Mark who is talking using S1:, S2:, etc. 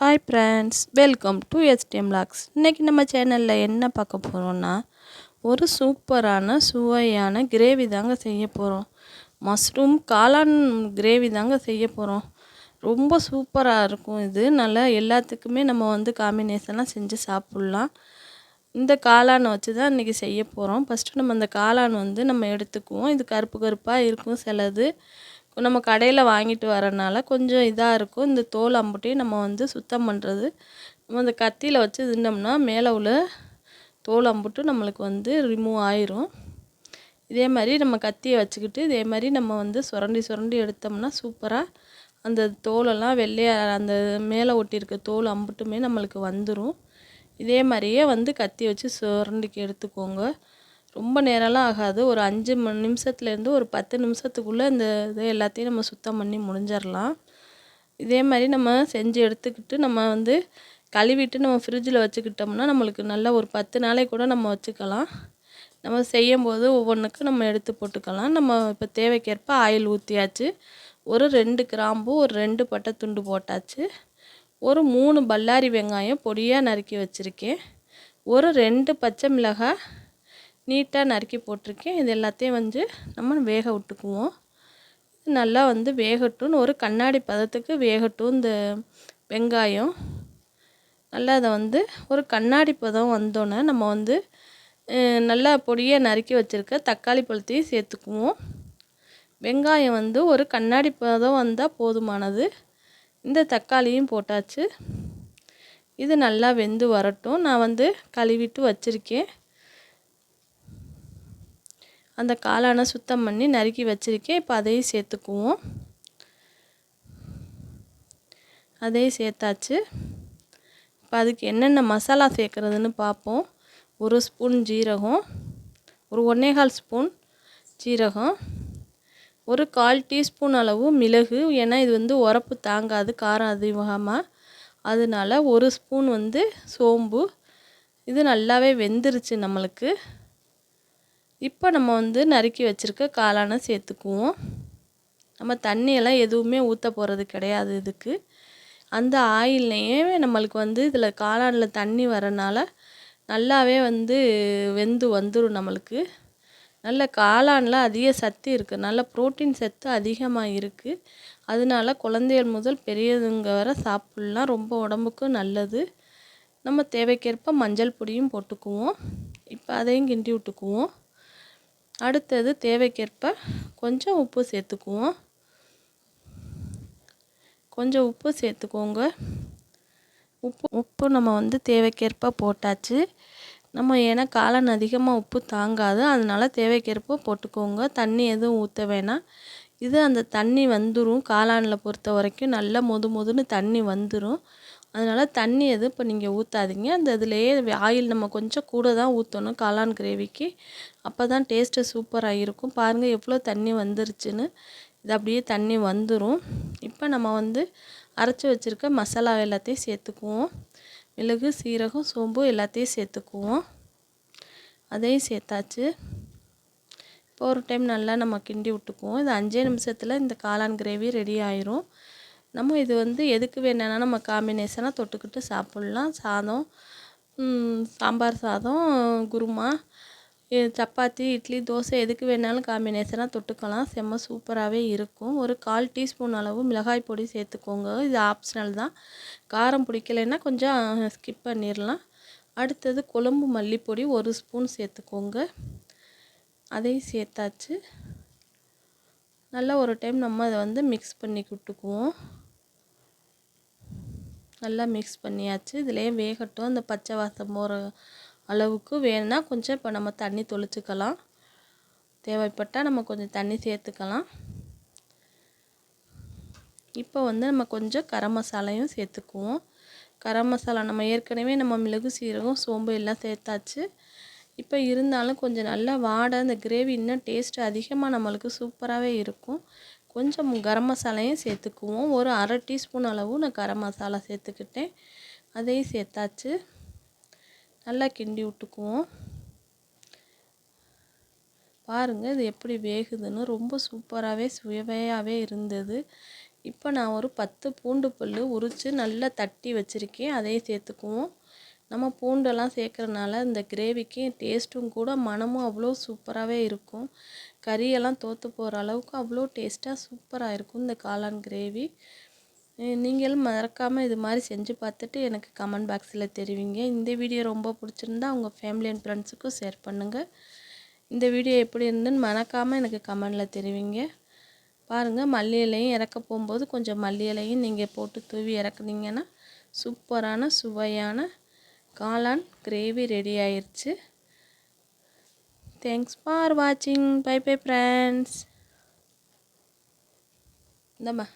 S1: Hi friends welcome to STM logs இன்றைக்கி நம்ம சேனலில் என்ன பார்க்க போகிறோன்னா ஒரு சூப்பரான சுவையான கிரேவி தாங்க செய்ய போகிறோம் மஷ்ரூம் காளான் கிரேவி தாங்க செய்ய போகிறோம் ரொம்ப சூப்பராக இருக்கும் இது. நல்லா எல்லாத்துக்குமே நம்ம வந்து காம்பினேஷனாக செஞ்சு சாப்பிட்லாம். இந்த காளானை வச்சு தான் இன்றைக்கி செய்ய போகிறோம் ஃபஸ்ட்டு நம்ம அந்த காளான் வந்து நம்ம எடுத்துக்குவோம். இது கருப்பு கருப்பாக இருக்கும் சிலது. நம்ம கடையில் வாங்கிட்டு வரனால கொஞ்சம் இதாக இருக்கும். இந்த தோல் அம்புட்டையும் நம்ம வந்து சுத்தம் பண்ணுறது நம்ம அந்த கத்தியில் வச்சு தின்னோம்னா மேலே உள்ள தோல் அம்புட்டு நம்மளுக்கு வந்து ரிமூவ் ஆயிரும். இதே மாதிரி நம்ம கத்தியை வச்சுக்கிட்டு இதே மாதிரி நம்ம வந்து சுரண்டி சுரண்டி எடுத்தோம்னா சூப்பராக அந்த தோலெல்லாம் வெள்ளையாக அந்த மேலே ஒட்டியிருக்க தோல் அம்புட்டுமே நம்மளுக்கு வந்துடும் இதே மாதிரியே வந்து கத்தி வச்சு சுரண்டிக்கு எடுத்துக்கோங்க. ரொம்ப நேரம்லாம் ஆகாது. ஒரு அஞ்சு மணி நிமிஷத்துலேருந்து ஒரு பத்து நிமிஷத்துக்குள்ளே இந்த இதை எல்லாத்தையும் நம்ம சுத்தம் பண்ணி முடிஞ்சிடலாம். இதே மாதிரி நம்ம செஞ்சு எடுத்துக்கிட்டு நம்ம வந்து கழுவிட்டு நம்ம ஃப்ரிட்ஜில் வச்சுக்கிட்டோம்னா நம்மளுக்கு நல்ல ஒரு பத்து நாளைக்கு கூட நம்ம வச்சுக்கலாம். நம்ம செய்யும் போது ஒவ்வொன்றுக்கும் நம்ம எடுத்து போட்டுக்கலாம். நம்ம இப்போ தேவைக்கேற்ப ஆயில் ஊற்றியாச்சு ஒரு ரெண்டு கிராம்பு ஒரு ரெண்டு பட்டை துண்டு போட்டாச்சு. ஒரு மூணு பல்லாரி வெங்காயம் பொடியாக நறுக்கி வச்சுருக்கேன். ஒரு ரெண்டு பச்சை மிளகாய் நீட்டாக நறுக்கி போட்டிருக்கேன். இது எல்லாத்தையும் வந்து நம்ம வேக விட்டுக்குவோம். நல்லா வந்து வேகட்டும்னு ஒரு கண்ணாடி பதத்துக்கு வேகட்டும் இந்த வெங்காயம். நல்லா அதை வந்து ஒரு கண்ணாடி பதம் வந்தோன்னே நம்ம வந்து நல்லா பொடியாக நறுக்கி வச்சுருக்க தக்காளி பழத்தையும் சேர்த்துக்குவோம். வெங்காயம் வந்து ஒரு கண்ணாடி பதம் வந்தால் போதுமானது. இந்த தக்காளியும் போட்டாச்சு. இது நல்லா வெந்து வரட்டும். நான் வந்து கழுவிட்டு வச்சுருக்கேன். அந்த காளானை சுத்தம் பண்ணி நறுக்கி வச்சுருக்கேன். இப்போ அதையும் சேர்த்துக்குவோம். அதையும் சேர்த்தாச்சு. இப்போ அதுக்கு என்னென்ன மசாலா சேர்க்குறதுன்னு பார்ப்போம். ஒரு ஸ்பூன் ஜீரகம் ஒரு ஒன்றேகால் ஸ்பூன் ஜீரகம் ஒரு கால் டீஸ்பூன் அளவு மிளகு. ஏன்னா இது வந்து உரப்பு தாங்காது காரம் அதிகமாக அதனால ஒரு ஸ்பூன் வந்து சோம்பு. இது நல்லாவே வெந்துருச்சு நம்மளுக்கு. இப்போ நம்ம வந்து நறுக்கி வச்சுருக்க காளானை சேர்த்துக்குவோம். நம்ம தண்ணியெல்லாம் எதுவுமே ஊற்ற போகிறது கிடையாது இதுக்கு. அந்த ஆயில்லையே நம்மளுக்கு வந்து இதில் காளானில் தண்ணி வரனால நல்லாவே வந்து வெந்து வந்துடும் நம்மளுக்கு. நல்ல காளானில் அதிக சத்து இருக்குது நல்ல ப்ரோட்டீன் சத்து அதிகமாக இருக்குது அதனால குழந்தைகள் முதல் பெரியதுங்க வர சாப்பிட்லாம். ரொம்ப உடம்புக்கும் நல்லது. நம்ம தேவைக்கேற்ப மஞ்சள் பொடியும் போட்டுக்குவோம். இப்போ அதையும் கிண்டி விட்டுக்குவோம். அடுத்தது தேவைக்கேற்ப கொஞ்சம் உப்பு சேர்த்துக்குவோம். கொஞ்சம் உப்பு சேர்த்துக்கோங்க. உப்பு உப்பு நம்ம வந்து தேவைக்கேற்ப போட்டாச்சு. நம்ம ஏன்னா காளான் அதிகமாக உப்பு தாங்காது. அதனால் தேவைக்கேற்ப போட்டுக்கோங்க. தண்ணி எதுவும் ஊற்ற வேணாம். இது அந்த தண்ணி வந்துடும் காளானில் பொறுத்த வரைக்கும் நல்லா மொது மொதுன்னு தண்ணி வந்துடும் அதனால் தண்ணி எதுவும் இப்போ நீங்கள் ஊற்றாதீங்க அந்த இதுலேயே ஆயில் நம்ம கொஞ்சம் கூட தான் ஊற்றணும் காளான் கிரேவிக்கு அப்போ தான் டேஸ்ட்டு சூப்பராக இருக்கும். பாருங்கள் எவ்வளோ தண்ணி வந்துருச்சுன்னு. இது அப்படியே தண்ணி வந்துடும் இப்போ நம்ம வந்து அரைச்சி வச்சுருக்க மசாலா எல்லாத்தையும் சேர்த்துக்குவோம். மிளகு சீரகம் சோம்பு எல்லாத்தையும் சேர்த்துக்குவோம். அதையும் சேர்த்தாச்சு. இப்போ ஒரு டைம் நல்லா நம்ம கிண்டி விட்டுக்குவோம். இது அஞ்சே நிமிஷத்தில் இந்த காளான் கிரேவி ரெடி ஆயிரும். நம்ம இது வந்து எதுக்கு வேணும்னா நம்ம காம்பினேஷனாக தொட்டுக்கிட்டு சாப்பிட்லாம். சாதம் சாம்பார் சாதம் குருமா சப்பாத்தி இட்லி தோசை எதுக்கு வேணாலும் காம்பினேஷனாக தொட்டுக்கலாம். செம்ம சூப்பராகவே இருக்கும். ஒரு கால் டீஸ்பூன் அளவு மிளகாய் பொடி சேர்த்துக்கோங்க. இது ஆப்ஷனல் தான். காரம் பிடிக்கலைன்னா கொஞ்சம் ஸ்கிப் பண்ணிடலாம். அடுத்தது கொழம்பு மல்லிப்பொடி ஒரு ஸ்பூன் சேர்த்துக்கோங்க. அதையும் சேர்த்தாச்சு. நல்லா ஒரு டைம் நம்ம அதை வந்து மிக்ஸ் பண்ணி விட்டுக்குவோம் நல்லா மிக்ஸ் பண்ணியாச்சு. இதுலேயே வேகட்டும். அந்த பச்சை வாசம் போகிற அளவுக்கு வேணும்னா கொஞ்சம் இப்போ நம்ம தண்ணி தொளிச்சுக்கலாம். தேவைப்பட்டால் நம்ம கொஞ்சம் தண்ணி சேர்த்துக்கலாம். இப்போ வந்து நம்ம கொஞ்சம் கரம் மசாலையும் சேர்த்துக்குவோம். கரம் மசாலா நம்ம ஏற்கனவே நம்ம மிளகு சீரகம் சோம்பு எல்லாம் சேர்த்தாச்சு. இப்போ இருந்தாலும் கொஞ்சம் நல்லா வாடை அந்த கிரேவி இன்னும் டேஸ்ட்டு அதிகமாக நம்மளுக்கு சூப்பராகவே இருக்கும். கொஞ்சம் கரம் மசாலையும் சேர்த்துக்குவோம். ஒரு அரை டீஸ்பூன் அளவு நான் கரம் மசாலா சேர்த்துக்கிட்டேன். அதையும் சேர்த்தாச்சு. நல்லா கிண்டி விட்டுக்குவோம். பாருங்கள் இது எப்படி வேகுதுன்னு. ரொம்ப சூப்பராகவே சுவையாகவே இருந்தது. இப்போ நான் ஒரு பத்து பூண்டு புல் உரித்து நல்லா தட்டி வச்சுருக்கேன். அதையும் சேர்த்துக்குவோம். நம்ம பூண்டெல்லாம் சேர்க்குறனால இந்த கிரேவிக்கு டேஸ்ட்டும் கூட மனமும் அவ்வளோ சூப்பராகவே இருக்கும். கறியெல்லாம் தோற்று போகிற அளவுக்கு அவ்வளோ டேஸ்ட்டாக சூப்பராக இருக்கும் இந்த காளான் கிரேவி நீங்களும் மறக்காமல் இது மாதிரி செஞ்சு பார்த்துட்டு எனக்கு கமெண்ட் பாக்ஸில் தெரிவிங்க. இந்த வீடியோ ரொம்ப பிடிச்சிருந்தா உங்கள் ஃபேமிலி அண்ட் ஃப்ரெண்ட்ஸுக்கும் ஷேர் பண்ணுங்கள் இந்த வீடியோ எப்படி இருந்துன்னு மறக்காமல் எனக்கு கமெண்டில் தெரிவிங்க. பாருங்கள் மல்லி இலையும் இறக்க போகும்போது கொஞ்சம் மல்லி இலையும் நீங்கள் போட்டு தூவி இறக்குனீங்கன்னா சூப்பரான சுவையான காளான் கிரேவி ரெடி ஆயிடுச்சு தேங்க்ஸ் ஃபார் வாட்சிங் பை பை ஃப்ரெண்ட்ஸ் இந்தம்மா.